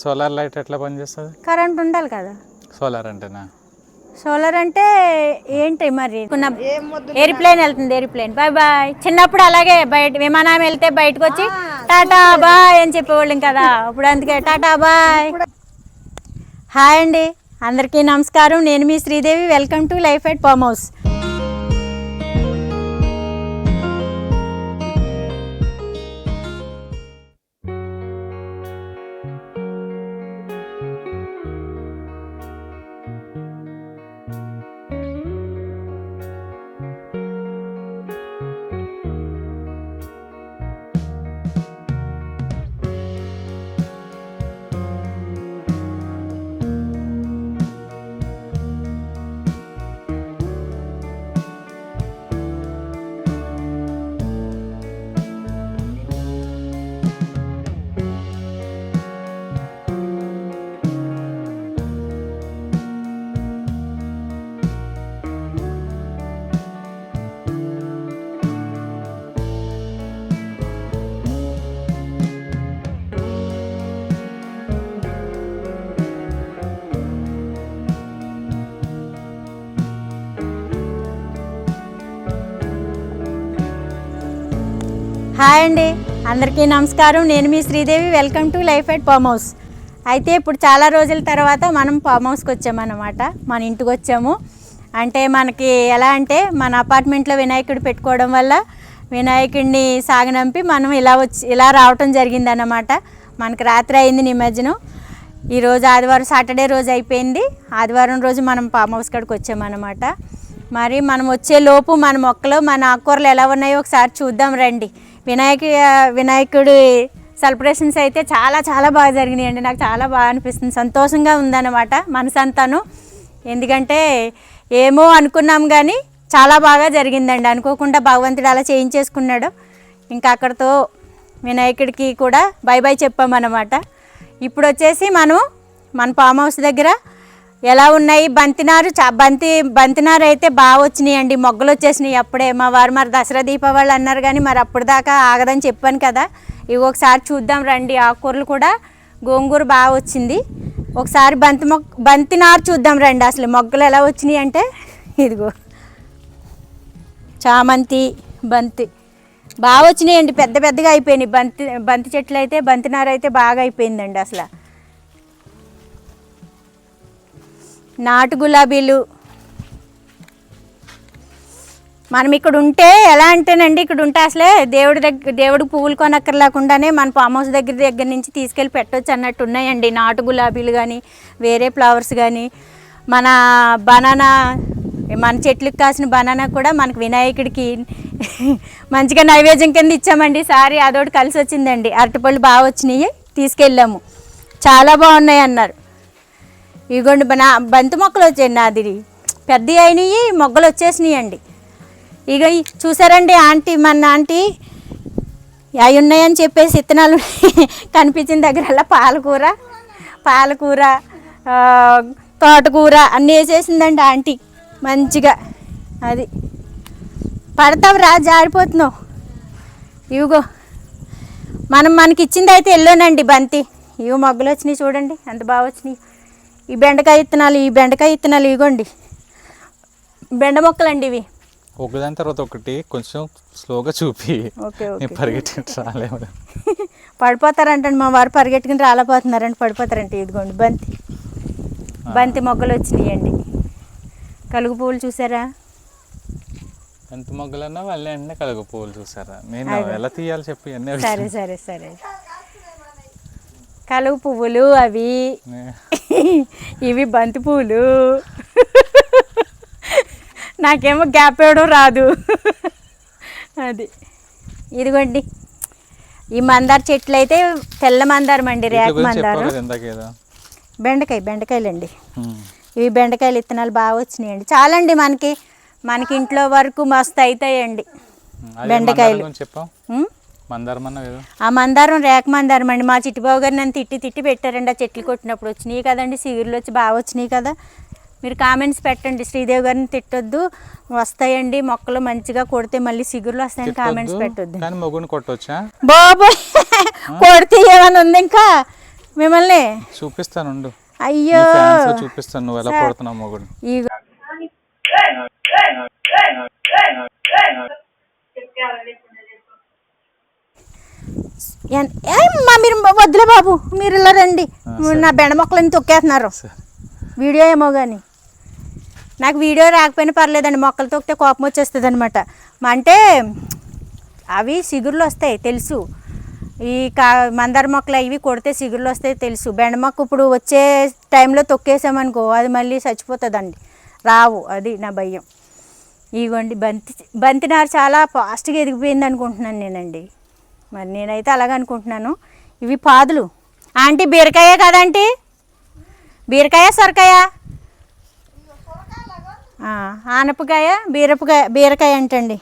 Solar light ఎట్లా పనిచేస్తుంది current ఉండాలి కదా. సోలార్ అంటేనా? సోలార్ అంటే ఏంటి మరి? ఎయిర్ప్లేన్ వెళ్తుంది ఎయిర్ప్లేన్ బాయ్ బాయ్. చిన్నప్పుడు అలాగే బయట విమానం వెళ్తే బయటకు వచ్చి టాటా బాయ్ అని చెప్పేవాళ్ళం కదా. ఇప్పుడు అందుకే టాటా బాయ్. హాయ్ అండి. అందరికీ నమస్కారం. నేను మీ Sridevi. Welcome to life at farm house. Hi అండి. అందరికీ నమస్కారం. నేను మీ Sridevi. Welcome to life at farm house అయితే ఇప్పుడు చాలా రోజుల తర్వాత మనం ఫామ్ హౌస్కి వచ్చామన్నమాట. మన ఇంటికి వచ్చాము. అంటే మనకి ఎలా అంటే మన అపార్ట్మెంట్లో వినాయకుడు పెట్టుకోవడం వల్ల వినాయకుడిని సాగనంపి మనం ఇలా వచ్చి ఇలా రావటం జరిగిందన్నమాట. మనకు రాత్రి అయింది నిమజ్జనం. ఈరోజు ఆదివారం సాటర్డే రోజు అయిపోయింది. ఆదివారం రోజు మనం ఫామ్ హౌస్ కాడికి వచ్చామన్నమాట. మరి మనం వచ్చే లోపు మన మొక్కలు మన ఆకుకూరలు ఎలా ఉన్నాయో ఒకసారి చూద్దాం రండి. వినాయక వినాయకుడి సెలబ్రేషన్స్ అయితే చాలా చాలా బాగా జరిగినాయండి. నాకు చాలా బాగా అనిపిస్తుంది. సంతోషంగా ఉందన్నమాట మనసంతాను. ఎందుకంటే ఏమో అనుకున్నాం కానీ చాలా బాగా జరిగిందండి. అనుకోకుండా భగవంతుడు అలా చేయించేసుకున్నాడు. ఇంకా అక్కడితో వినాయకుడికి కూడా బై బై చెప్పామన్నమాట. ఇప్పుడు వచ్చేసి మనం మన ఫామ్ హౌస్ దగ్గర ఎలా ఉన్నాయి? బంతినారు చా బంతి బంతినారు అయితే బాగా వచ్చినాయి అండి మొగ్గలు వచ్చేసినాయి అప్పుడే. మా వారు మరి దసరా దీపావళి అన్నారు కానీ మరి అప్పుడు దాకా ఆగదని చెప్పాను కదా. ఇవి ఒకసారి చూద్దాం రండి. ఆకుకూరలు కూడా గోంగూర బాగా వచ్చింది. ఒకసారి బంతి మొక్క బంతినారు చూద్దాం రండి. అసలు మొగ్గలు ఎలా వచ్చినాయి అంటే ఇదిగో. చామంతి బంతి బాగా వచ్చినాయండి. పెద్ద పెద్దగా అయిపోయినాయి. బంతి బంతి చెట్లు అయితే బంతినారు అయితే బాగా అయిపోయిందండి అసలు. నాటు గులాబీలు. మనం ఇక్కడ ఉంటే ఎలా అంటేనండి ఇక్కడ ఉంటే అసలే దేవుడి దగ్గర దేవుడికి పువ్వులు కొనక్కర్లేకుండానే మన ఫామ్ హౌస్ దగ్గర దగ్గర నుంచి తీసుకెళ్ళి పెట్టొచ్చు అన్నట్టు ఉన్నాయండి. నాటు గులాబీలు కానీ వేరే ఫ్లవర్స్ కానీ మన బనానా మన చెట్లకు కాసిన బనానా కూడా మనకు వినాయకుడికి మంచిగా నైవేద్యం కింద ఇచ్చామండి. సారీ అదోటి కలిసి వచ్చిందండి అరటిపళ్ళు బాగా వచ్చినాయి తీసుకెళ్ళాము. చాలా బాగున్నాయి అన్నారు ఇగోండి నా బంతి మొక్కలు వచ్చాయండి నాది పెద్ద అయినవి మొగ్గలు వచ్చేసినాయి అండి ఇక చూసారండి ఆంటీ మన ఆంటీ అవి ఉన్నాయని చెప్పేసి విత్తనాలు కనిపించిన దగ్గర పాలకూర పాలకూర తోటకూర అన్నీ వేసేసిందండి ఆంటీ మంచిగా. అది పడతావు రా జారిపోతున్నావు. ఇవిగో మనం మనకి ఇచ్చింది అయితే ఎల్లోనండి బంతి. ఇవి మొగ్గలు వచ్చినాయి చూడండి ఎంత బాగా వచ్చినాయి. ఈ బెండకాయ విత్తనాలు ఈ బెండకాయ విత్తనాలు ఇగోండి. బెండ మొక్కలండి ఇవి. ఒకదాని తర్వాత ఒకటి కొంచెం స్లోగా చూపి. Okay okay. నేను పరిగెట్టి రాలేము పడిపోతారంటండి మా వారు పరిగెట్టుకుని రాలేపోతున్నారండి పడిపోతారంట ఇదిగోండి బంతి. బంతి మొగ్గలు వచ్చినాయండి. కలుగు పువ్వులు చూసారా? ఎంత మొగ్గలన్నా వాళ్ళే అన్నీ కలుగు పువ్వులు చూసారా? నేను. ఎలా తీయాలి చెప్పి అన్నీ సరే సరే సరే. కలుగు పువ్వులు అవి. ఇవి బంతి పువ్వులు నాకేమో గ్యాప్ ఇవ్వడం రాదు. అది. ఇదిగోండి. ఈ మందార చెట్లు అయితే తెల్ల మందారం అండి రేక మందారం. బెండకాయ బెండకాయలండి. ఇవి బెండకాయలు విత్తనాలు బాగా వచ్చినాయండి. చాలండి మనకి. మనకి ఇంట్లో వరకు మస్తు అవుతాయండి బెండకాయలు. ఆ మందారం రేక మందారం అండి మా చిట్టుబాబు గారు నన్ను తిట్టి తిట్టి పెట్టారండి ఆ చెట్లు కొట్టినప్పుడు వచ్చినాయి కదండి సిగురులు వచ్చి బాగా వచ్చినాయి కదా మీరు కామెంట్స్ పెట్టండి శ్రీదేవి గారిని తిట్టొద్దు వస్తాయండి మొక్కలు మంచిగా కొడితే మళ్ళీ సిగురులు వస్తాయని కామెంట్స్ పెట్టొద్దు కొట్టవచ్చా బాబు కొడితే ఏమైనా ఉంది ఇంకా మిమ్మల్ని చూపిస్తాను అయ్యో చూపిస్తాను నువ్వు ఎలా కొడుతున్నావు మొగుడు ఏమ్మా మీరు వద్దులే బాబు మీరు ఇలా రండి. నా బెండ మొక్కలని తొక్కేస్తున్నారు వీడియో ఏమో కానీ నాకు వీడియో రాకపోయినా పర్లేదండి మొక్కలు తొక్కితే కోపం వచ్చేస్తుంది అనమాట అంటే అవి సిగురులు వస్తాయి తెలుసు. ఈ కా మందార మొక్కలు అవి కొడితే సిగురులు వస్తాయి తెలుసు. బెండ మొక్క ఇప్పుడు వచ్చే టైంలో తొక్కేసామనుకో అది మళ్ళీ చచ్చిపోతుందండి. రావు అది నా భయం. ఇగోండి బంతి బంతి నారు చాలా ఫాస్ట్గా ఎదిగిపోయింది అనుకుంటున్నాను నేనండి. మరి నేనైతే అలాగే అనుకుంటున్నాను ఇవి పాదులు. ఆంటీ బీరకాయ కదంటీ? బీరకాయ సొరకాయ? ఆనపకాయ బీరపకాయ బీరకాయ అంటండి.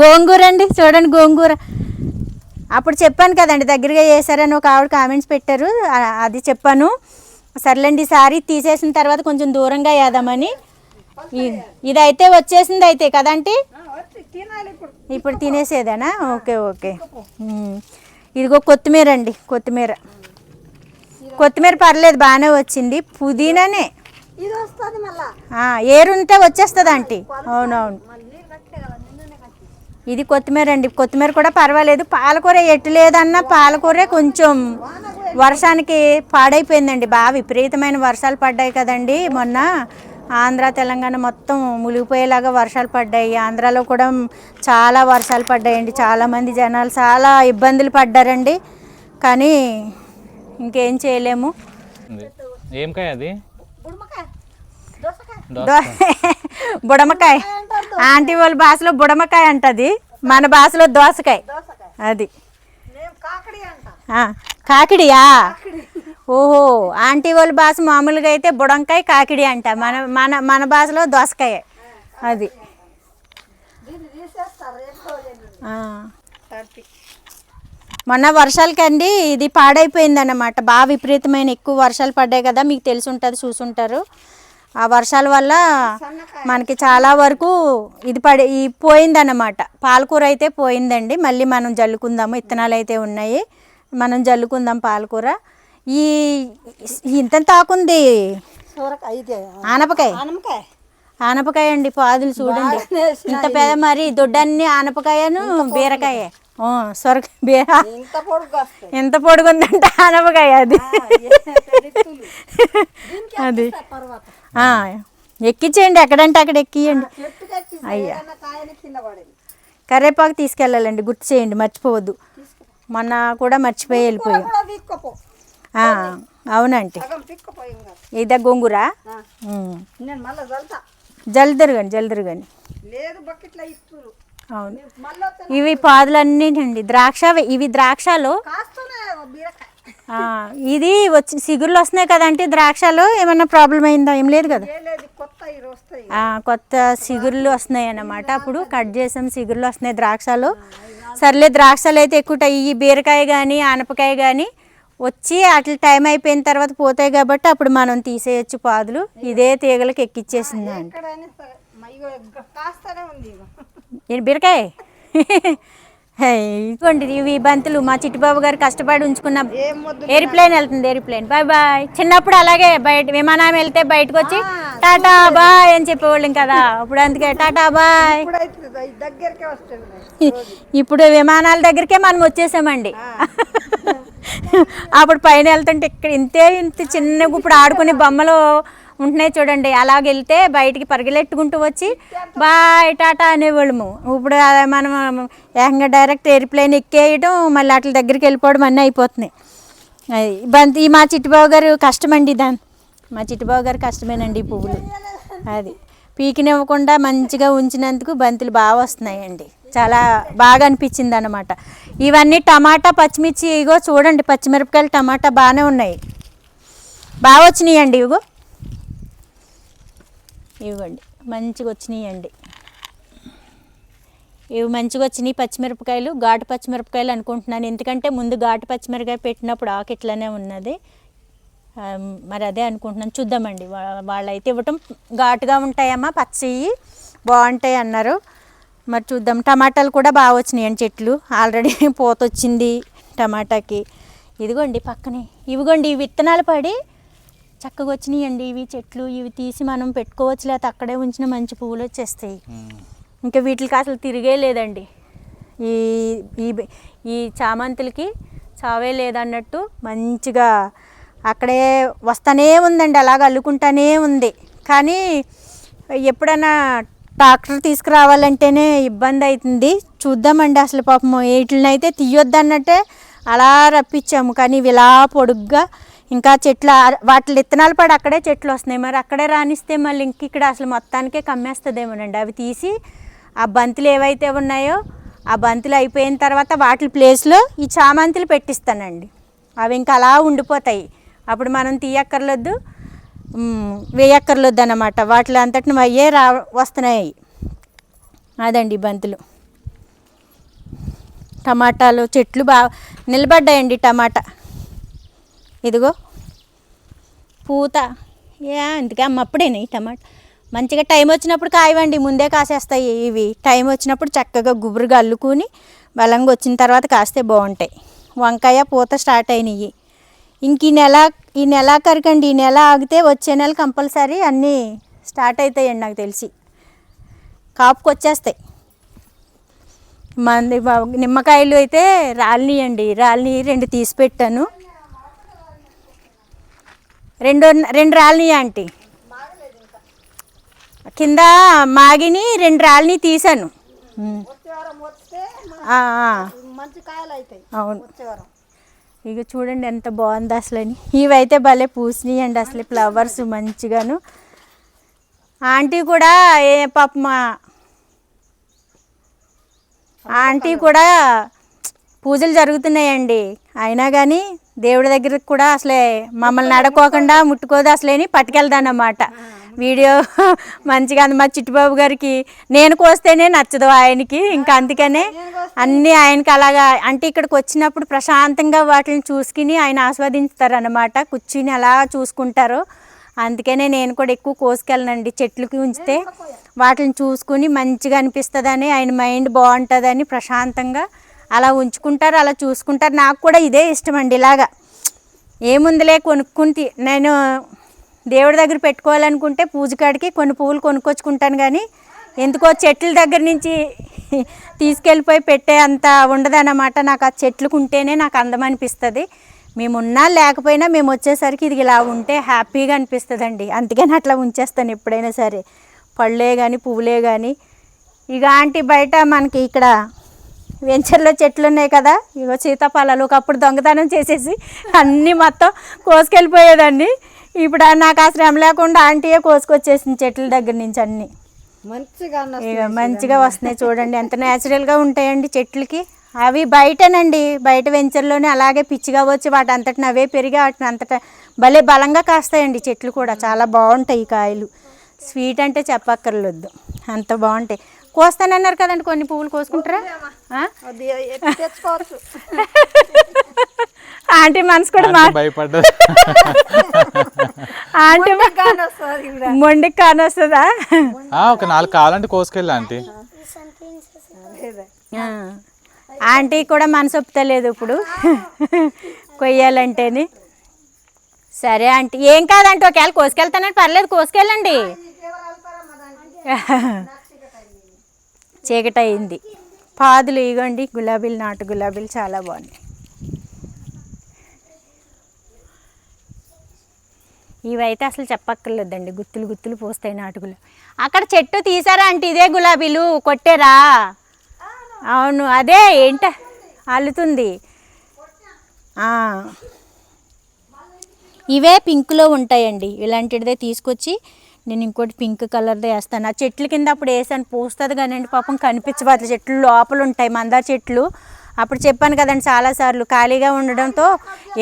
గోంగూర అండి చూడండి గోంగూర. అప్పుడు చెప్పాను కదండి దగ్గరగా వేసారని ఒక ఆవిడ కామెంట్స్ పెట్టారు. అది చెప్పాను. సర్లేండి సారీ తీసేసిన తర్వాత కొంచెం దూరంగా వేద్దామని. ఇదైతే వచ్చేసింది అయితే కదంటీ? ఇప్పుడు తినేసేదేనా? Okay okay. ఇదిగో కొత్తిమీర అండి కొత్తిమీర. కొత్తిమీర పర్లేదు బాగానే వచ్చింది. పుదీనానే. ఏరుంటే వచ్చేస్తుంది ఆంటీ. అవునవును. ఇది కొత్తిమీర అండి. కొత్తిమీర కూడా పర్వాలేదు. పాలకూర ఎటు లేదన్నా పాలకూరే కొంచెం వర్షానికి పాడైపోయిందండి. బాగా విపరీతమైన వర్షాలు పడ్డాయి కదండి మొన్న. ఆంధ్ర తెలంగాణ మొత్తం మునిగిపోయేలాగా వర్షాలు పడ్డాయి. ఆంధ్రాలో కూడా చాలా వర్షాలు పడ్డాయండి. చాలామంది జనాలు చాలా ఇబ్బందులు పడ్డారండి. కానీ ఇంకేం చేయలేము. ఏం కాయ అది? బుడమకాయ దోసకాయ. దో- బుడమకాయ. ఆంటీ వాళ్ళ భాషలో బుడమకాయ అంటది. మన భాషలో దోసకాయ. దోసకాయ. అది. కాకిడియా ఓహో ఆంటీ వాళ్ళ భాష మామూలుగా అయితే బుడంకాయ కాకిడి అంట. మన మన మన భాషలో దోసకాయ. అది. మొన్న వర్షాలకండి ఇది పాడైపోయిందన్నమాట. బాగా విపరీతమైన ఎక్కువ వర్షాలు పడ్డాయి కదా మీకు తెలిసి ఉంటుంది చూసుంటారు. ఆ వర్షాల వల్ల మనకి చాలా వరకు ఇది పడి ఈ పోయిందన్నమాట. పాలకూర అయితే పోయిందండి. మళ్ళీ మనం జల్లుకుందాము. ఇత్తనాలు అయితే ఉన్నాయి. మనం జల్లుకుందాం పాలకూర. ఈ ఇంత తాకుంది సూరకాయ ఇదే ఆనపకాయ? ఆనపకాయ. అండి పాదులు చూడండి. ఇంత పెద్ద మరి దొడ్డన్ని ఆనపకాయను బీరకాయ. ఓ, సొరకాయ బీర. ఎంత పొడుగుందంటే ఆనపకాయ అది. అది. ఎక్కించేయండి ఎక్కడంటే అక్కడ ఎక్కియండి. పడేది. కరేపాకు తీసుకెళ్ళాలండి గుర్తు చేయండి మర్చిపోవద్దు. మొన్న కూడా మర్చిపోయి వెళ్ళిపోయాం. అవునండి. ఇదా గోంగూర? జల్దరుగని లేదు బకెట్లో ఇస్తురు అవును. ఇవి పాదులన్నీ అండి ద్రాక్ష ఇవి ద్రాక్షలు. ఇది వచ్చి సిగురులు వస్తున్నాయి కదంటే ద్రాక్షలు ఏమన్నా ప్రాబ్లం అయిందా? ఏం లేదు కదా? కొత్త సిగురులు వస్తున్నాయి అన్నమాట. అప్పుడు కట్ చేసాం సిగురులు వస్తున్నాయి ద్రాక్షలు. సర్లే ద్రాక్షలు అయితే ఎక్కువ ఈ బీరకాయ కానీ ఆనపకాయ కానీ వచ్చి అట్లా టైం అయిపోయిన తర్వాత పోతాయి కాబట్టి అప్పుడు మనం తీసేయచ్చు పాదులు. ఇదే తీగలకి ఎక్కిచ్చేసింది ఏంటి బీరకాయ? ఇదిగోండి ఇవి బంతులు. మా చిట్టుబాబు గారు కష్టపడి ఉంచుకున్న ఏం వద్దు ఎయిర్ప్లేన్ వెళ్తుంది ఎయిర్ప్లేన్ బాయ్ బాయ్. చిన్నప్పుడు అలాగే బయట విమానం వెళ్తే బయటకు వచ్చి టాటా బాయ్ అని చెప్పేవాళ్ళం కదా. ఇప్పుడు అందుకే టాటా బాయ్. ఇప్పుడు విమానాల దగ్గరికే మనం వచ్చేసామండి. అప్పుడు పైన వెళ్తుంటే ఇక్కడ ఇంతే ఇంత చిన్నగా ఇప్పుడు ఆడుకునే బొమ్మలు ఉంటున్నాయి చూడండి. అలాగ వెళ్తే బయటికి పరిగెలెట్టుకుంటూ వచ్చి బాయ్ టాటా అనేవాళ్ళము. ఇప్పుడు మనం ఏకంగా డైరెక్ట్ ఎయిర్ప్లేన్ ఎక్కేయడం మళ్ళీ అట్ల దగ్గరికి వెళ్ళిపోవడం అన్నీ అయిపోతున్నాయి. అది బంతి మా చిట్టుబాబు గారు కష్టమండి దాని. మా చిట్టుబాబు గారు కష్టమేనండి ఈ పువ్వులు. అది. పీకినివ్వకుండా మంచిగా ఉంచినందుకు బంతులు బాగా వస్తున్నాయండి. చాలా బాగా అనిపించింది అనమాట ఇవన్నీ టమాటా పచ్చిమిర్చి ఇగో చూడండి పచ్చిమిరపకాయలు టమాటా బాగానే ఉన్నాయి. బాగా వచ్చినాయండి ఇగో ఇవ్వండి మంచిగా వచ్చినాయండి. ఇవి మంచిగా వచ్చినాయి పచ్చిమిరపకాయలు. ఘాటు పచ్చిమిరపకాయలు అనుకుంటున్నాను. ఎందుకంటే ముందు ఘాటు పచ్చిమిరపకాయ పెట్టినప్పుడు ఆకు ఇట్లానే ఉన్నది. మరి అదే అనుకుంటున్నాను. చూద్దామండి. వా- వాళ్ళైతే ఇవ్వటం ఘాటుగా ఉంటాయమ్మా పచ్చివి బాగుంటాయి అన్నారు. మరి చూద్దాం. టమాటాలు కూడా బాగా వచ్చినాయండి చెట్లు. ఆల్రెడీ పూత వచ్చింది టమాటాకి. ఇదిగోండి పక్కనే. ఇవిగోండి ఈ విత్తనాలు పడి చక్కగా వచ్చినాయండి ఇవి చెట్లు. ఇవి తీసి మనం పెట్టుకోవచ్చు లేకపోతే అక్కడే ఉంచిన మంచి పువ్వులు వచ్చేస్తాయి. ఇంకా వీటికి అసలు తిరిగే లేదండి. ఈ ఈ ఈ చామంతులకి చావే లేదన్నట్టు మంచిగా అక్కడే వస్తూనే ఉందండి. అలాగ అల్లుకుంటానే ఉంది. కానీ ఎప్పుడైనా ట్రాక్టర్ తీసుకురావాలంటేనే ఇబ్బంది అవుతుంది చూద్దామండి అసలు పాపం వీటినైతే తీయొద్దు తీయొద్దన్నట్టే అలా రప్పించాము. కానీ ఇవి ఇలా పొడుగ్గా ఇంకా చెట్లు వాటి విత్తనాలు పడి అక్కడే చెట్లు వస్తున్నాయి. మరి అక్కడే రానిస్తే మళ్ళీ ఇంక ఇక్కడ అసలు మొత్తానికే కమ్మేస్తుందేమోనండి. అవి తీసి ఆ బంతులు ఏవైతే ఉన్నాయో ఆ బంతులు అయిపోయిన తర్వాత వాటి ప్లేస్లో ఈ చామంతులు పెట్టిస్తానండి. అవి ఇంకా అలా ఉండిపోతాయి. అప్పుడు మనం తీయక్కర్లొద్దు. మ్, వాటి అన్నమాట వాటిలో అంతటిని అయ్యే రా వస్తున్నాయి. అదండి బంతులు. టమాటాలు చెట్లు బాగా నిలబడ్డాయండి టమాటా. ఇదిగో. పూత. ఏ అందుకే అమ్మ అప్పుడేనా ఈ టమాటా? మంచిగా టైం వచ్చినప్పుడు కాయవండి ముందే కాసేస్తాయి ఇవి. టైం వచ్చినప్పుడు చక్కగా గుబురుగా అల్లుకుని బలంగా వచ్చిన తర్వాత కాస్తే బాగుంటాయి. వంకాయ పూత స్టార్ట్ అయినాయి. ఇంక ఈ నెల ఈ నెలాఖరికండి ఈ నెల ఆగితే వచ్చే నెల కంపల్సరీ అన్నీ స్టార్ట్ అవుతాయండి నాకు తెలిసి. కాపుకి వచ్చేస్తాయి మంది నిమ్మకాయలు అయితే రాలినాయండి రాలిని రెండు తీసి పెట్టాను. రెండు రెండు రాలినాయి ఆంటీ? కింద మాగిని రెండు రాలిని తీసాను. అవును. ఇక చూడండి ఎంత బాగుంది అసలని. ఇవైతే భలే పూసినాయి అండి అసలు ఫ్లవర్స్ మంచిగాను. ఆంటీ కూడా ఏ పాపమా ఆంటీ కూడా పూజలు జరుగుతున్నాయండి. అయినా కానీ దేవుడి దగ్గరికి కూడా అసలే మమ్మల్ని నడకోకుండా ముట్టుకోదు అసలేని పట్టుకెళ్దానమాట వీడియో మంచిగా అంది మా చిట్టుబాబు గారికి నేను కోస్తేనే నచ్చదు ఆయనకి ఇంకా అందుకనే అన్నీ ఆయనకి అలాగా అంటే ఇక్కడికి వచ్చినప్పుడు ప్రశాంతంగా వాటిని చూసుకుని ఆయన ఆస్వాదించుతారు అనమాట కూర్చుని అలా చూసుకుంటారు. అందుకనే నేను కూడా ఎక్కువ కోసుకెళ్ళనండి. చెట్లకి ఉంచితే వాటిని చూసుకుని మంచిగా అనిపిస్తుందని ఆయన మైండ్ బాగుంటుందని ప్రశాంతంగా అలా ఉంచుకుంటారు అలా చూసుకుంటారు. నాకు కూడా ఇదే ఇష్టం అండి ఇలాగా. ఏముందిలే కొనుక్కుంటే నేను దేవుడి దగ్గర పెట్టుకోవాలనుకుంటే పూజకాడికి కొన్ని పువ్వులు కొనుక్కొచ్చుకుంటాను కానీ ఎందుకో చెట్ల దగ్గర నుంచి తీసుకెళ్ళిపోయి పెట్టే అంత ఉండదన్నమాట. నాకు ఆ చెట్లకు ఉంటేనే నాకు అందం అనిపిస్తుంది మేము ఉన్నా లేకపోయినా మేము వచ్చేసరికి ఇది ఇలా ఉంటే హ్యాపీగా అనిపిస్తుంది అండి అందుకని అట్లా ఉంచేస్తాను ఎప్పుడైనా సరే. పళ్ళే కానీ పువ్వులే కానీ ఇక ఆంటీ బయట మనకి ఇక్కడ వెంచర్లో చెట్లు ఉన్నాయి కదా ఇగో సీతాఫలాలు ఒకప్పుడు దొంగతనం చేసేసి అన్నీ మొత్తం కోసుకెళ్ళిపోయేదాన్ని ఇప్పుడు నాకు ఆ శ్రమ లేకుండా ఆంటీయే కోసుకొచ్చేసింది చెట్ల దగ్గర నుంచి అన్నీ. మంచిగా మంచిగా వస్తున్నాయి చూడండి. ఎంత న్యాచురల్గా ఉంటాయండి చెట్లకి. అవి బయటనండి బయట వెంచర్లోనే అలాగే పిచ్చిగా వచ్చి వాటి అంతటిని అవే పెరిగి వాటిని అంతటా భలే బలంగా కాస్తాయండి చెట్లు కూడా. చాలా బాగుంటాయి ఈ కాయలు. స్వీట్ అంటే చెప్పక్కర్లేదు. అంత బాగుంటాయి. కోస్తానన్నారు కదండి కొన్ని పువ్వులు కోసుకుంటారా? ఆంటీ మనసు కూడా మా ఆంటీ మొండికి కానొస్తుందా ఆ, ఒక నాలుగు కావాలంటే కోసుకెళ్ళి ఆంటీ. ఆంటీ కూడా మనసు ఒప్పుతలేదు ఇప్పుడు. కొయ్యాలంటేని. సరే ఆంటీ. ఏం కాదంటే ఒకవేళ కోసుకెళ్తానని పర్లేదు కోసుకెళ్ళండి. చీకటయింది. పాదులు ఇగోండి గులాబీలు నాటు గులాబీలు చాలా బాగున్నాయి. ఇవైతే అసలు చెప్పక్కర్లేదండి. గుత్తులు గుత్తులు పోస్తాయి నాటుకులు అక్కడ చెట్టు తీసారా అంటే ఇదే గులాబీలు? కొట్టారా? అవును అదే ఏంట? అల్లుతుంది. ఇవే పింక్లో ఉంటాయండి. ఇలాంటిదే తీసుకొచ్చి నేను ఇంకోటి పింక్ కలర్ది వేస్తాను. ఆ చెట్ల కింద అప్పుడు వేసాను. పూస్తుంది కానివ్వండి పాపం కనిపించవు. అట్లా చెట్లు లోపల ఉంటాయి మందార చెట్లు. అప్పుడు చెప్పాను కదండి చాలాసార్లు ఖాళీగా ఉండడంతో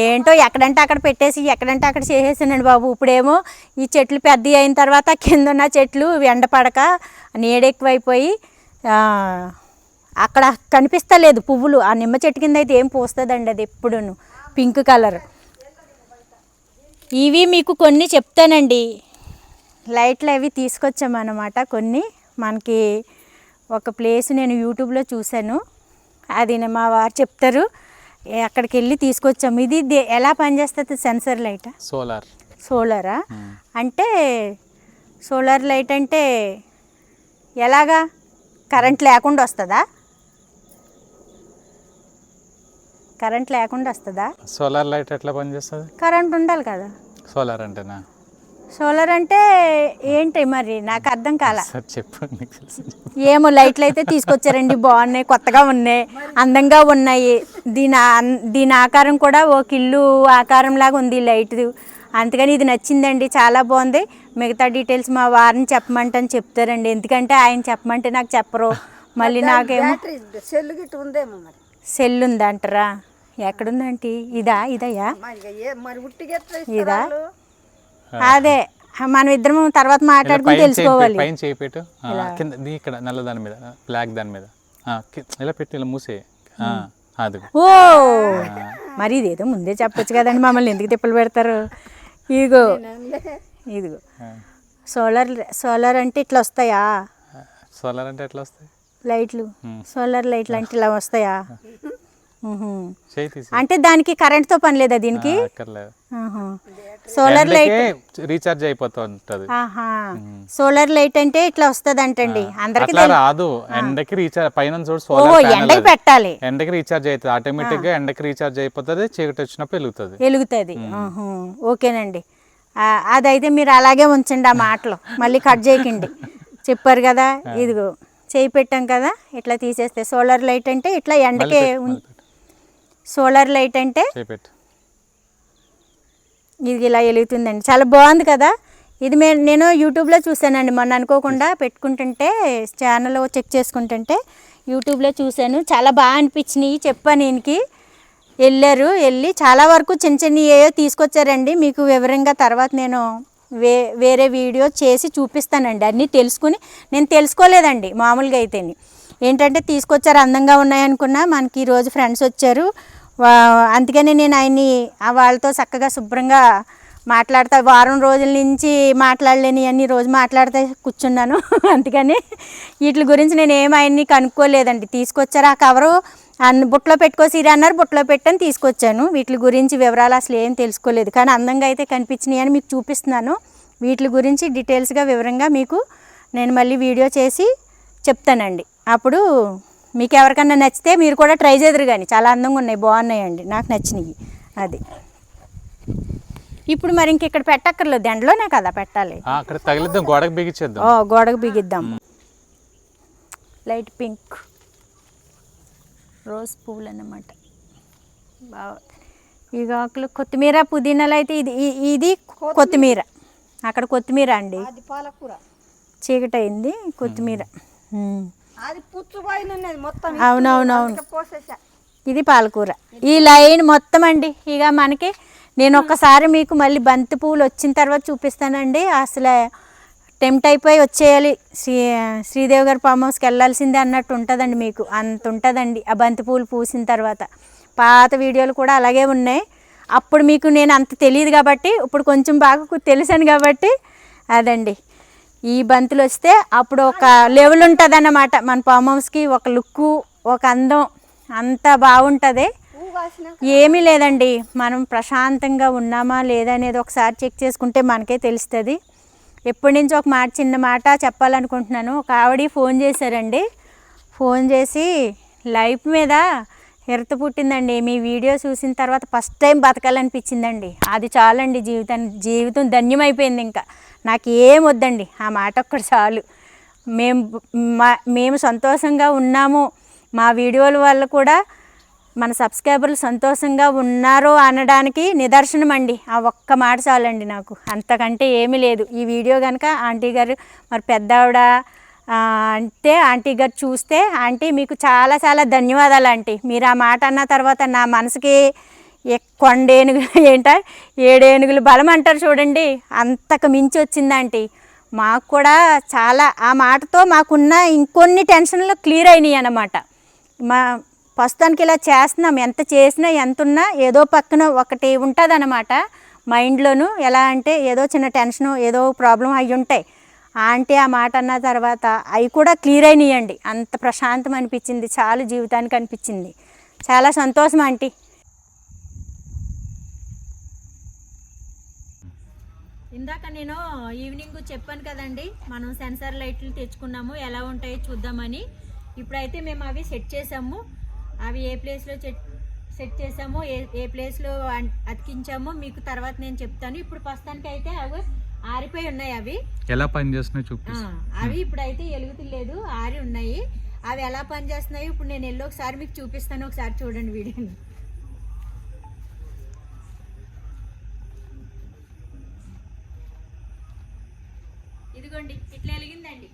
ఏంటో ఎక్కడంటే అక్కడ పెట్టేసి ఎక్కడంటే అక్కడ చేసేసానండి బాబు. ఇప్పుడేమో ఈ చెట్లు పెద్ద అయిన తర్వాత కింద ఉన్న చెట్లు ఎండపడక నీడెక్కువైపోయి అక్కడ కనిపిస్తలేదు పువ్వులు. ఆ నిమ్మ చెట్టు కింద అయితే ఏం పూస్తుందండి అది ఎప్పుడును. Pink colour. ఇవి మీకు కొన్ని చెప్తానండి. లైట్లు అవి తీసుకొచ్చామన్నమాట కొన్ని. మనకి ఒక ప్లేస్ నేను యూట్యూబ్లో చూశాను. అది మా వారు చెప్తారు. అక్కడికి వెళ్ళి తీసుకొచ్చాము. ఇది ఎలా పనిచేస్తుంది సెన్సర్ లైట్? సోలార్. సోలారా? అంటే సోలార్ లైట్ అంటే ఎలాగా? కరెంట్ లేకుండా వస్తుందా? కరెంట్ లేకుండా వస్తుందా? సోలార్ లైట్ ఎట్లా పనిచేస్తుంది? కరెంట్ ఉండాలి కదా. సోలార్ అంటేనా? సోలార్ అంటే ఏంటి మరి? నాకు అర్థం కాల. సార్ చెప్పు నీకు తెలుసు. ఏమో లైట్లు అయితే తీసుకొచ్చారండి బాగున్నాయి కొత్తగా ఉన్నాయి అందంగా ఉన్నాయి. దీని దీని ఆకారం కూడా ఒక ఇల్లు ఆకారం లాగా ఉంది లైట్. అందుకని ఇది నచ్చిందండి చాలా బాగుంది. మిగతా డీటెయిల్స్ మా వారిని చెప్పమంటని చెప్తారండి. ఎందుకంటే ఆయన చెప్పమంటే నాకు చెప్పరు. మళ్ళీ నాకేమో సెల్ గిట్ట ఉందేమో మరి? సెల్ ఉందంటారా? ఎక్కడుందంటే? ఇదా ఎట్లా ఇదా? అదే మనం ఇద్దరం తర్వాత మాట్లాడుకుని తెలుసుకోవాలి. పైన కింద ఇక్కడ నల్ల దాని మీద బ్లాక్ దాని మీద. ఇలా పెట్టి ఇలా మూసే అది ఓ! మరి ఇదేదో ముందే చెప్పొచ్చు కదండి మమ్మల్ని ఎందుకు తిప్పలు పెడతారు? ఇదిగో. ఇదిగో. సోలార్ సోలార్ అంటే ఇట్లా వస్తాయా? సోలార్ అంటే ఎట్లా వస్తాయి? లైట్లు. సోలార్ లైట్లు అంటే ఇలా వస్తాయా? అంటే దానికి కరెంట్తో పని లేదా దీనికి. సోలార్ లైట్ రీఛార్జ్ అయిపోతూ ఉంటది. సోలార్ లైట్ అంటే ఇట్లా వస్తుంది అంటండి అందరికి రాదు. ఎండకి రీఛార్జ్ పైన చూడు సోలార్ ఎండకి పెట్టాలి. ఎండకి రీఛార్జ్ అవుతుంది ఆటోమేటిక్గా ఎండకి రీఛార్జ్ అయిపోతుంది. చీకటి వచ్చినప్పుడు వెలుగుతుంది. వెలుగుతుంది. ఓకేనండి. అదైతే మీరు అలాగే ఉంచండి ఆ మాటలు. మళ్ళీ కట్ చేయకండి. చెప్పారు కదా ఇదిగో చేయి పెట్టాం కదా ఇట్లా తీసేస్తే సోలార్ లైట్ అంటే ఇట్లా ఎండకే సోలార్ లైట్ అంటే? ఇది ఇలా వెలుగుతుందండి. చాలా బాగుంది కదా? ఇది మే నేను యూట్యూబ్లో చూశానండి. మొన్న అనుకోకుండా పెట్టుకుంటుంటే ఛానల్ చెక్ చేసుకుంటుంటే యూట్యూబ్లో చూశాను. చాలా బాగా అనిపించినాయి. చెప్పాను ఈయనకి వెళ్ళారు. వెళ్ళి చాలా వరకు చిన్న చిన్న ఏయో తీసుకొచ్చారండి. మీకు వివరంగా తర్వాత నేను వే వేరే వీడియో చేసి చూపిస్తానండి. అన్నీ తెలుసుకుని నేను తెలుసుకోలేదండి మామూలుగా అయితేని. ఏంటంటే తీసుకొచ్చారు అందంగా ఉన్నాయనుకున్నా మనకి ఈరోజు ఫ్రెండ్స్ వచ్చారు. అందుకని నేను ఆయన్ని వాళ్ళతో చక్కగా శుభ్రంగా మాట్లాడతా వారం రోజుల నుంచి మాట్లాడలేని అన్ని రోజు మాట్లాడితే కూర్చున్నాను. అందుకని వీటి గురించి నేను ఏం ఆయన్ని కనుక్కోలేదండి. తీసుకొచ్చారు ఆ కవరు? అన్ని బుట్టలో పెట్టుకోసిరి అన్నారు బుట్టలో పెట్టని తీసుకొచ్చాను. వీటి గురించి వివరాలు అసలు ఏం తెలుసుకోలేదు. కానీ అందంగా అయితే కనిపించినాయి అని మీకు చూపిస్తున్నాను. వీటి గురించి డీటెయిల్స్గా వివరంగా మీకు నేను మళ్ళీ వీడియో చేసి చెప్తానండి. అప్పుడు మీకు ఎవరికన్నా నచ్చితే మీరు కూడా ట్రై చేద్దరు కానీ. చాలా అందంగా ఉన్నాయి బాగున్నాయండి. నాకు నచ్చినాయి. అది. ఇప్పుడు మరి ఇంక ఇక్కడ పెట్టక్కర్లేదు. ఎండలోనే కదా పెట్టాలి. ఆ, అక్కడ తగిలిద్దాం. గోడకు బిగించేద్దాం. ఓ గోడకు బిగిద్దాం. Light pink. రోజ్ పువ్వులు అన్నమాట. బాగా ఈ ఆకులు కొత్తిమీర పుదీనాలు అయితే ఇది ఇది కొత్తిమీర. అక్కడ కొత్తిమీర అండి. అది పాలకూర. చీకటి అయింది కొత్తిమీర. అది పుచ్చుపోయిన మొత్తం. అవునవునవును. పోసేసా. ఇది పాలకూర. ఈ లైన్ మొత్తం అండి. ఇక మనకి నేను ఒక్కసారి మీకు మళ్ళీ బంతి పువ్వులు వచ్చిన తర్వాత చూపిస్తానండి. అసలు టెంప్ట్ అయిపోయి వచ్చేయాలి. శ్రీ శ్రీదేవి గారి ఫామ్ హౌస్కి వెళ్ళాల్సిందే అన్నట్టు ఉంటుందండి మీకు. అంత ఉంటుందండి ఆ బంతి పువ్వులు పూసిన తర్వాత. పాత వీడియోలు కూడా అలాగే ఉన్నాయి. అప్పుడు మీకు నేను అంత తెలియదు కాబట్టి ఇప్పుడు కొంచెం బాగా తెలిసాను కాబట్టి అదండి. ఈ బంతులు వస్తే అప్పుడు ఒక లెవెల్ ఉంటుంది అన్నమాట మన ఫామ్ హౌస్కి ఒక లుక్కు ఒక అందం అంత బాగుంటుంది. ఏమీ లేదండి. మనం ప్రశాంతంగా ఉన్నామా లేదా అనేది ఒకసారి చెక్ చేసుకుంటే మనకే తెలుస్తుంది. ఎప్పటి నుంచి ఒక మాట చిన్న మాట చెప్పాలనుకుంటున్నాను. ఒక ఆవిడ ఫోన్ చేశారండి. ఫోన్ చేసి లైఫ్ మీద ఎరత పుట్టిందండి. మీ వీడియో చూసిన తర్వాత ఫస్ట్ టైం బతకాలనిపించిందండి. అది చాలండి జీవితం జీవితం ధన్యమైపోయింది ఇంకా. నాకు ఏం వద్దండి. ఆ మాట ఒక్కటి చాలు. మేము మా మేము సంతోషంగా ఉన్నాము. మా వీడియోల వల్ల కూడా మన సబ్స్క్రైబర్లు సంతోషంగా ఉన్నారు అనడానికి నిదర్శనం అండి ఆ ఒక్క మాట చాలండి నాకు. అంతకంటే ఏమీ లేదు. ఈ వీడియో కనుక ఆంటీ గారు మరి పెద్ద ఆవిడ అంటే ఆంటీ గారు చూస్తే ఆంటీ మీకు చాలా చాలా ధన్యవాదాలు ఆంటీ. మీరు ఆ మాట అన్న తర్వాత నా మనసుకి ఎ- కొండేనుగు ఏంట? ఏడేనుగులు బలం అంటారు చూడండి. అంతకు మించి వచ్చింది ఆంటీ. మాకు కూడా చాలా ఆ మాటతో మాకున్న ఇంకొన్ని టెన్షన్లు క్లియర్ అయినాయి అన్నమాట. మా ప్రస్తుతానికి ఇలా చేస్తున్నాం. ఎంత చేసినా ఎంత ఉన్నా ఏదో పక్కన ఒకటి ఉంటుంది అన్నమాట మైండ్లోను ఎలా అంటే ఏదో చిన్న టెన్షన్ ఏదో ప్రాబ్లం అయి ఉంటాయి ఆంటీ ఆ మాట అన్న తర్వాత అవి కూడా క్లియర్ అయినాయండి. అంత ప్రశాంతం అనిపించింది. చాలా జీవితానికి అనిపించింది. చాలా సంతోషం ఆంటీ. ఇందాక నేను ఈవినింగ్ చెప్పాను కదండి మనం సెన్సార్ లైట్లు తెచ్చుకున్నాము ఎలా ఉంటాయో చూద్దామని. ఇప్పుడైతే మేము అవి సెట్ చేసాము. అవి ఏ ప్లేస్లో సెట్ చేసాము ఏ ఏ ప్లేస్లో అతికించాము మీకు తర్వాత నేను చెప్తాను. ఇప్పుడు ప్రస్తుతానికి అయితే అవి ఆరిపోయి ఉన్నాయి అవి. ఎలా పని చేస్తున్నాయో ఆ, చూపిస్తాను అవి ఇప్పుడైతే ఎలుగుతులేదు ఆరి ఉన్నాయి. అవి ఎలా పనిచేస్తున్నాయో ఇప్పుడు నేను వెళ్ళి ఒకసారి మీకు చూపిస్తాను ఒకసారి చూడండి వీడియోని. ఇదిగోండి ఇట్లా వెలిగిందండి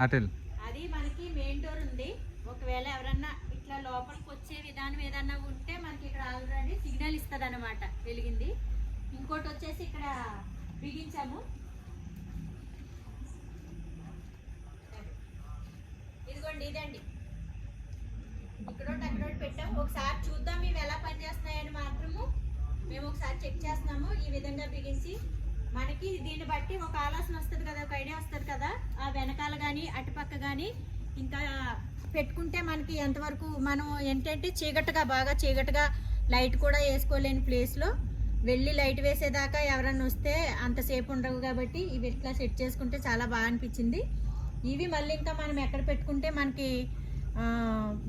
అటెల్ అది మనకి మెయిన్ డోర్ ఉంది. ఒకవేళ ఎవరన్నా ఇట్లా లోపలికి వచ్చే విధానం ఏదన్నా ఉంటే మనకి ఇక్కడ ఆల్రెడీ సిగ్నల్ ఇస్తుంది అనమాట వెలిగింది ఇంకోటి వచ్చేసి ఇక్కడ బిగించాము. ఇదిగోండి ఇదండి. ఇక్కడ అక్కడోటి పెట్టాం ఒకసారి చూద్దాం ఇవి ఎలా పనిచేస్తున్నాయని మాత్రము. మేము ఒకసారి చెక్ చేస్తున్నాము. ఈ విధంగా బిగించి మనకి దీన్ని బట్టి ఒక ఆలోచన వస్తుంది కదా ఒక ఐడియా వస్తుంది కదా. ఆ వెనకాల కానీ అటుపక్క కానీ ఇంకా పెట్టుకుంటే మనకి ఎంతవరకు మనం ఏంటంటే చీకటిగా బాగా చీకటిగా లైట్ కూడా వేసుకోలేని ప్లేస్లో వెళ్ళి లైట్ వేసేదాకా ఎవరన్నా వస్తే అంతసేపు ఉండవు కాబట్టి ఇవి ఇట్లా సెట్ చేసుకుంటే చాలా బాగా అనిపించింది. ఇవి మళ్ళీ ఇంకా మనం ఎక్కడ పెట్టుకుంటే మనకి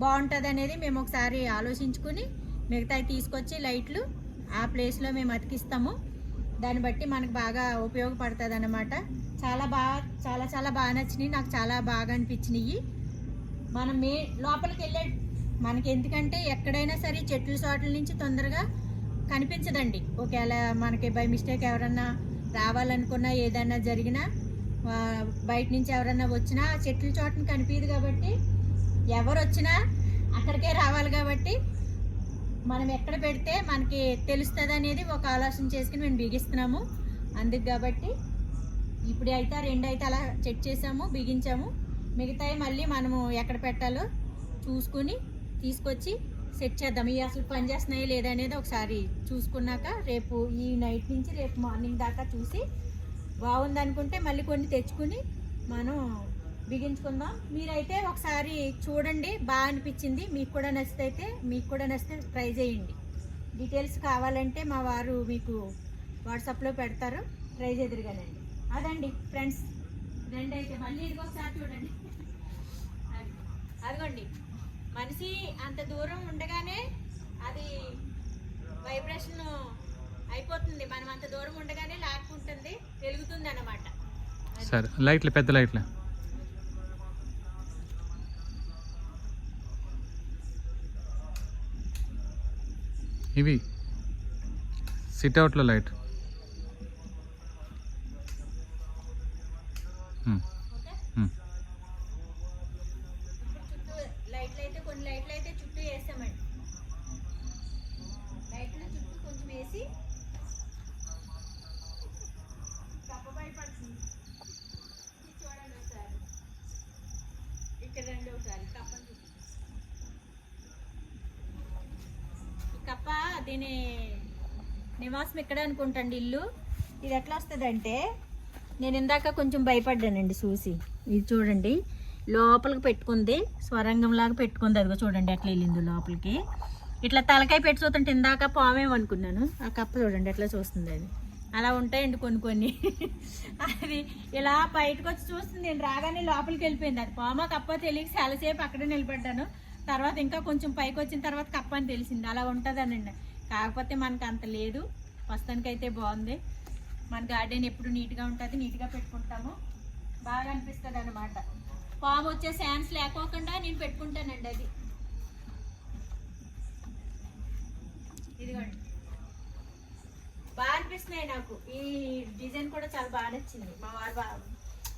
బాగుంటుంది అనేది మేము ఒకసారి ఆలోచించుకుని మిగతాయి తీసుకొచ్చి లైట్లు ఆ ప్లేస్లో మేము అతికిస్తాము. దాన్ని బట్టి మనకు బాగా ఉపయోగపడుతుంది అనమాట చాలా బాగా చాలా చాలా బాగా నచ్చినాయి. నాకు చాలా బాగా అనిపించినాయి. మనం మే లోపలికి వెళ్ళే మనకి ఎందుకంటే ఎక్కడైనా సరే చెట్ల చోట్ల నుంచి తొందరగా కనిపించదండి. ఒకవేళ మనకి బై మిస్టేక్ ఎవరన్నా రావాలనుకున్నా ఏదన్నా జరిగినా బయట నుంచి ఎవరన్నా వచ్చినా ఆ చెట్ల చోటని కనిపించదు కాబట్టి ఎవరు వచ్చినా అక్కడికే రావాలి కాబట్టి మనం ఎక్కడ పెడితే మనకి తెలుస్తుంది అనేది ఒక ఆలోచన చేసుకుని మేము బిగిస్తున్నాము. అందుకు కాబట్టి ఇప్పుడు అయితే రెండు అయితే అలా చెక్ చేసాము బిగించాము. మిగతాయి మళ్ళీ మనము ఎక్కడ పెట్టాలో చూసుకుని తీసుకొచ్చి సెట్ చేద్దాం. ఇవి అసలు పనిచేస్తున్నాయా లేదా అనేది ఒకసారి చూసుకున్నాక రేపు ఈ నైట్ నుంచి రేపు మార్నింగ్ దాకా చూసి బాగుంది అనుకుంటే మళ్ళీ కొన్ని తెచ్చుకుని మనం బిగించుకుందాం. మీరైతే ఒకసారి చూడండి. బాగా అనిపించింది. మీకు కూడా నచ్చితే అయితే మీకు కూడా నచ్చితే ట్రై చేయండి. డీటెయిల్స్ కావాలంటే మా వారు మీకు వాట్సాప్లో పెడతారు. ట్రై చేదురుగానండి అదండి ఫ్రెండ్స్. రెండు అయితే మళ్ళీ ఇది ఒకసారి చూడండి. అది. అదిగోండి. మనిషి అంత దూరం ఉండగానే అది వైబ్రేషన్ అయిపోతుంది. మనం అంత దూరం ఉండగానే లాక్కుంటుంది వెలుగుతుంది అన్నమాట సరే లైట్లు పెద్ద లైట్లు. ఇవి. సిట్అవుట్లో లైట్ ఉమ్, ఓకే ఉమ్. ఇప్పుడు చుట్టూ లైట్లు అయితే కొన్ని లైట్లు అయితే చుట్టూ వేసామండి లైట్లు చుట్టూ కొంచెం వేసి కప్ప భయపడుతుంది ఇది చూడండి ఒకసారి ఇక్కడ రండి ఒకసారి కప్పని చూపి ఈ కప్ప దీని నివాసం ఇక్కడ అనుకుంటండి ఇల్లు. ఇది ఎట్లా వస్తుందంటే నేను ఇందాక కొంచెం భయపడ్డానండి చూసి. ఇది చూడండి లోపలికి పెట్టుకుంది స్వరంగంలాగా పెట్టుకుంది. అదిగో చూడండి అట్లా వెళ్ళింది లోపలికి. ఇట్లా తలకాయ పెట్టి చూస్తుంటే ఇందాక పామేమనుకున్నాను ఆ కప్ప చూడండి ఎట్లా చూస్తుంది అది. అలా ఉంటాయండి కొన్ని కొన్ని. అది ఇలా బయటకు వచ్చి చూస్తుంది. నేను రాగానే లోపలికి వెళ్ళిపోయింది. అది పామ కప్ప తెలియక చాలాసేపు అక్కడే నిలబడ్డాను. తర్వాత ఇంకా కొంచెం పైకి వచ్చిన తర్వాత కప్ప అని తెలిసింది. అలా ఉంటుందనండి. కాకపోతే మనకు అంత లేదు. ప్రస్తుతానికి అయితే బాగుంది. మన గార్డెన్ ఎప్పుడు నీట్గా ఉంటుంది నీట్గా పెట్టుకుంటాము. బాగా అనిపిస్తుంది అనమాట పాము వచ్చే శాన్స్ లేకోకుండా నేను పెట్టుకుంటానండి అది. ఇదిగోండి. బాగా అనిపిస్తున్నాయి నాకు. ఈ డిజైన్ కూడా చాలా బాగా నచ్చింది. మా వారు బాగా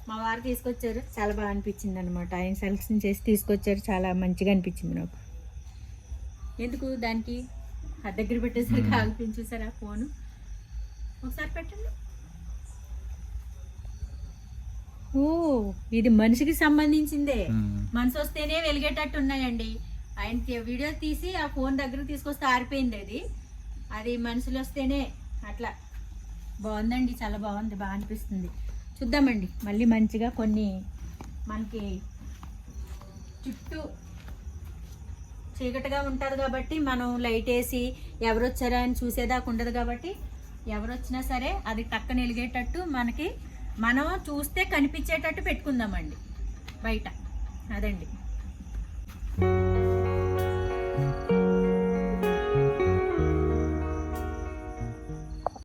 మా వారు తీసుకొచ్చారు. చాలా బాగా అనిపించింది అనమాట ఆయన సెలక్షన్ చేసి తీసుకొచ్చారు. చాలా మంచిగా అనిపించింది నాకు. ఎందుకు దానికి? ఆ దగ్గర పెట్టేసరికి ఆగిపోయింది చూసారా ఫోను. ఒకసారి పెట్టండి. ఓ ఇది మనిషికి సంబంధించిందే. మనసు వస్తేనే వెలిగేటట్టు ఉన్నాయండి. ఆయన వీడియో తీసి ఆ ఫోన్ దగ్గరకు తీసుకొస్తే ఆరిపోయింది అది. అది మనుషులు వస్తేనే అట్లా. బాగుందండి చాలా బాగుంది బాగా అనిపిస్తుంది. చూద్దామండి మళ్ళీ మంచిగా కొన్ని మనకి చుట్టూ చీకటిగా ఉంటుంది కాబట్టి మనం లైట్ వేసి ఎవరు వచ్చారా అని చూసేదాకా ఉండదు కాబట్టి ఎవరు వచ్చినా సరే అది టక్కన వెలిగేటట్టు మనకి మనం చూస్తే కనిపించేటట్టు పెట్టుకుందామండి బయట. అదండి.